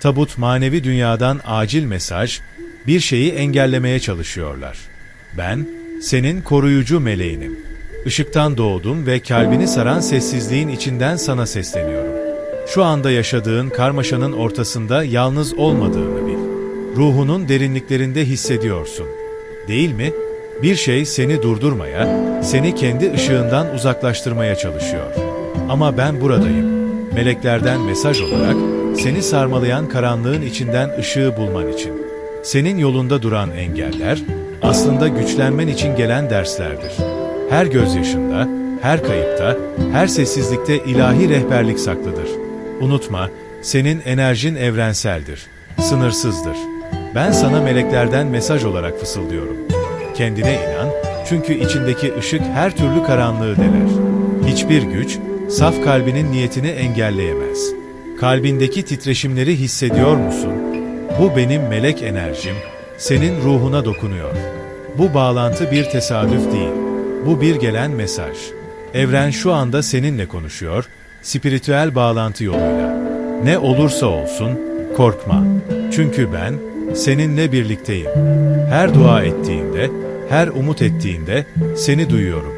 Tabut manevi dünyadan acil mesaj, bir şeyi engellemeye çalışıyorlar. Ben, senin koruyucu meleğinim. Işıktan doğdum ve kalbini saran sessizliğin içinden sana sesleniyorum. Şu anda yaşadığın karmaşanın ortasında yalnız olmadığını bil. Ruhunun derinliklerinde hissediyorsun. Değil mi? Bir şey seni durdurmaya, seni kendi ışığından uzaklaştırmaya çalışıyor. Ama ben buradayım. Meleklerden mesaj olarak seni sarmalayan karanlığın içinden ışığı bulman için. Senin yolunda duran engeller aslında güçlenmen için gelen derslerdir. Her gözyaşında, her kayıpta, her sessizlikte ilahi rehberlik saklıdır. Unutma, senin enerjin evrenseldir, sınırsızdır. Ben sana meleklerden mesaj olarak fısıldıyorum. Kendine inan, çünkü içindeki ışık her türlü karanlığı deler. Hiçbir güç, saf kalbinin niyetini engelleyemez. Kalbindeki titreşimleri hissediyor musun? Bu benim melek enerjim, senin ruhuna dokunuyor. Bu bağlantı bir tesadüf değil. Bu bir gelen mesaj. Evren şu anda seninle konuşuyor, spiritüel bağlantı yoluyla. Ne olursa olsun, korkma. Çünkü ben seninle birlikteyim. Her dua ettiğinde, her umut ettiğinde seni duyuyorum.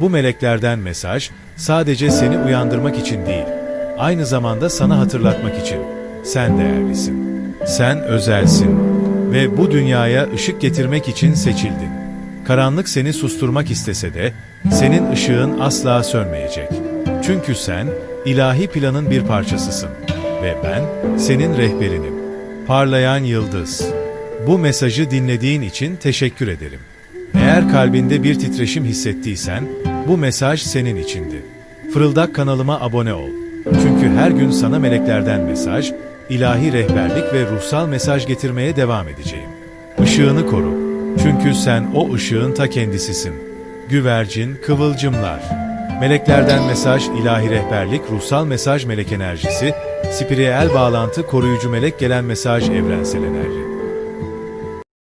Bu meleklerden mesaj sadece seni uyandırmak için değil, aynı zamanda sana hatırlatmak için. Sen değerlisin. Sen özelsin ve bu dünyaya ışık getirmek için seçildin. Karanlık seni susturmak istese de senin ışığın asla sönmeyecek. Çünkü sen ilahi planın bir parçasısın ve ben senin rehberinim. Parlayan yıldız. Bu mesajı dinlediğin için teşekkür ederim. Eğer kalbinde bir titreşim hissettiysen bu mesaj senin içindi. Fırıldak kanalıma abone ol. Çünkü her gün sana meleklerden mesaj, ilahi rehberlik ve ruhsal mesaj getirmeye devam edeceğim. Işığını koru. Çünkü sen o ışığın ta kendisisin. Güvercin, kıvılcımlar. Meleklerden mesaj, ilahi rehberlik, ruhsal mesaj melek enerjisi, spiritüel bağlantı, koruyucu melek gelen mesaj, evrensel enerji.